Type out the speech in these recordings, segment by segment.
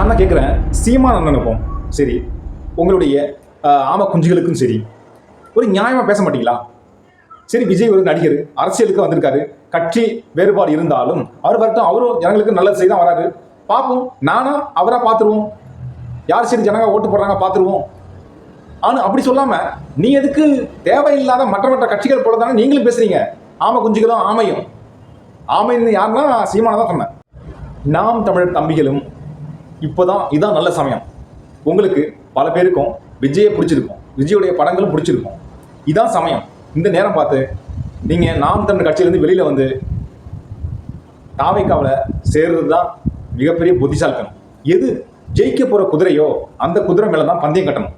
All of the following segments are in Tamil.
நான் தான் கேட்குறேன் சீமான அண்ணனுக்கும் சரி. உங்களுடைய ஆம குஞ்சுகளுக்கும் சரி. ஒரு நியாயமாக பேச மாட்டீங்களா? சரி விஜய் ஒரு நடிகர். அரசியலுக்கு வந்திருக்காரு. கட்சி வேறுபாடு இருந்தாலும் அவர் வரட்டும் அவரும் ஜனங்களுக்கு நல்லது செய்தான் வராரு. பார்ப்போம். நானா அவராக பார்த்துருவோம். யார் சரி ஜனங்க ஓட்டு போடுறாங்க பார்த்துருவோம். ஆனால் அப்படி சொல்லாமல் நீ எதுக்கு தேவையில்லாத மற்ற மற்ற கட்சிகள் போல தானே நீங்களும் பேசுறீங்க. ஆமை குஞ்சுகளும் ஆமையும். ஆமைன்னு யாருன்னா சீமான தான் சொன்னேன். நாம் தமிழர் தம்பிகளும் இப்போ தான் இதுதான் நல்ல சமயம். உங்களுக்கு பல பேருக்கும் விஜயை பிடிச்சிருக்கும். விஜயோடைய படங்களும் பிடிச்சிருக்கும். இதான் சமயம். இந்த நேரம் பார்த்து நீங்கள் நாம் தமிழ் கட்சியிலேருந்து வெளியில் வந்து தாவைக்காவில் சேர்றது தான் மிகப்பெரிய புத்திசாலித்தனம் எது? ஜெயிக்க போகிற குதிரையோ அந்த குதிரை மேலே தான் பந்தயம் கட்டணும்.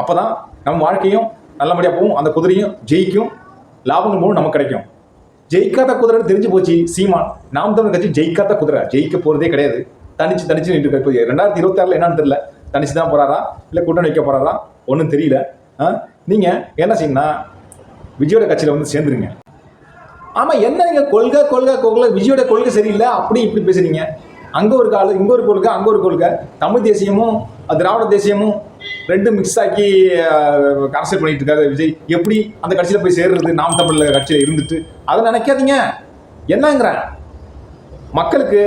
அப்போ தான் நம்ம வாழ்க்கையும் நல்லபடியாக போகும். அந்த குதிரையும் ஜெயிக்கும். லாபங்கள் மூலம் நமக்கு கிடைக்கும். ஜெயிக்காத குதிரைன்னு தெரிஞ்சு போச்சு சீமான். நாம் தமிழ் கட்சி ஜெயிக்காத குதிரை. ஜெயிக்க போகிறதே கிடையாது. தனிச்சு தனிச்சு நின்று இப்போ ரெண்டாயிரத்தி இருபத்தாறுல என்னன்னு தெரியல. தனிச்சு தான் போகிறாரா இல்லை கூட்டணி வைக்க போகிறாரா ஒன்றும் தெரியல. ஆ? நீங்கள் என்ன செய்யணும்னா விஜயோட கட்சியில் வந்து சேர்ந்துருங்க. ஆமா என்ன நீங்க கொள்கை கொள்கை கொள்கை விஜயோட கொள்கை சரியில்லை அப்படி இப்படி பேசுறீங்க. அங்க ஒரு காலம் இங்க ஒரு கொள்கை அங்க ஒரு கொள்கை. தமிழ் தேசியமும் திராவிட தேசியமும் ரெண்டும் மிக்ஸ் ஆக்கி அஹ், அரசியல் பண்ணிட்டு இருக்காரு விஜய். எப்படி அந்த கட்சியில போய் சேர்றது? நாம் தமிழில் கட்சியில இருந்துட்டு. அதை நினைக்காதீங்க. என்னங்கிறேன். மக்களுக்கு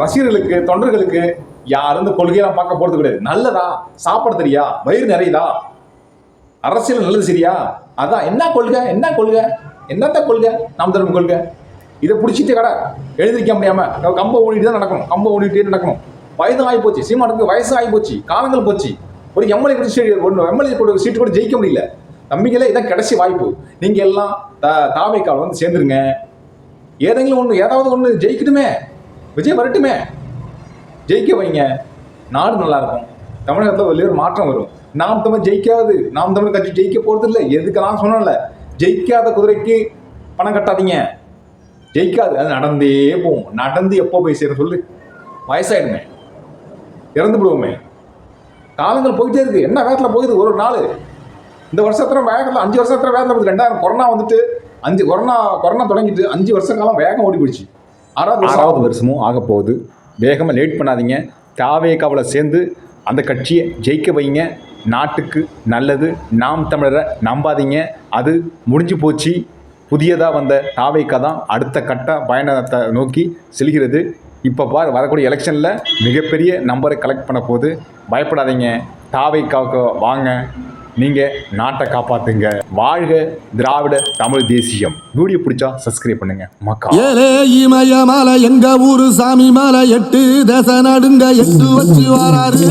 ரசிகர்களுக்கு தொண்டர்களுக்கு யார் இந்த கொள்கையெல்லாம் பார்க்க போகிறது கிடையாது. நல்லதா? சாப்பிட தெரியா? வயிறு நிறையுதா? அரசியல் நல்லது சரியா? அதான். என்ன கொள்கை? என்ன கொள்கை? என்னத்த கொள்கை? நாம் தரும் கொள்கை. இதை பிடிச்சிட்டு கடை. எழுதிக்க முடியாம. கம்பை ஓடிட்டு தான் நடக்கணும். கம்பை ஓடிட்டே நடக்கணும். வயதும் ஆகி போச்சு. சீமானுக்கு வயசு ஆகி போச்சு. காலங்கள் போச்சு. ஒரு எம்எல்ஏ கூட சீட் ஒன்று எம்எல்ஏ கூட சீட்டு கூட ஜெயிக்க முடியல. தம்பிகளே இதான் கடைசி வாய்ப்பு. நீங்கள் எல்லாம் த தாவைக்கால வந்து சேர்ந்துருங்க. ஏதெങ്കിലും ஒன்று ஏதாவது ஒன்று ஜெயிக்கணுமே விஜய் வரட்டுமே. ஜெயிக்க வைங்க. நாடு நல்லா இருக்கும். தமிழகத்தில் வெளியே ஒரு மாற்றம் வரும். நாம் தமிழ் ஜெயிக்காது. நாம் தமிழ் கட்சி ஜெயிக்க போகிறது இல்லை எதுக்கெல்லாம் சொன்னல ஜெயிக்காத குதிரைக்கு பணம் கட்டாதீங்க. ஜெயிக்காது. அது நடந்தே போவோம் நடந்து எப்போ போய் சேரும் சொல்லு. வயசாயிடுமே. இறந்து விடுவோமே காலங்கள் போயிட்டே இருக்கு. என்ன வேகத்தில் போகுது? ஒரு நாள். இந்த வருஷத்துல வேகத்தில்? அஞ்சு வருஷத்துல வேகத்தில் போகுது? ரெண்டாயிரம். கொரோனா வந்துட்டு அஞ்சு கொரோனா கொரோனா தொடங்கிட்டு அஞ்சு வருஷ காலம் வேகம் ஓடி போயிடுச்சு. ஆறாவது ஆறாவது வருஷமும் ஆக போகுது. வேகமாக லேட் பண்ணாதீங்க. தாவேகாவில் சேர்ந்து அந்த கட்சியை ஜெயிக்க வைங்க. நாட்டுக்கு நல்லது. நாம் தமிழரை நம்பாதீங்க. அது முடிஞ்சு போச்சு. புதியதாக வந்த தாவேக்கா தான் அடுத்த கட்ட பயணத்தை நோக்கி செல்கிறது. இப்போ பார் வரக்கூடிய எலெக்ஷனில் மிகப்பெரிய நம்பரை கலெக்ட் பண்ண போகுது. பயப்படாதீங்க. தாவேக்காவுக்கு வாங்க. நீங்கள் நாட்டை காப்பாற்றுங்க வாழ்க திராவிட தமிழ் தேசியம். வீடியோ பிடிச்சா சப்ஸ்கிரைப் பண்ணுங்க. மக்கா. ஏலே இமய மலை எங்க ஊரு சாமி மலை எட்டு தசை நடுங்க எட்டு வச்சு வராரு.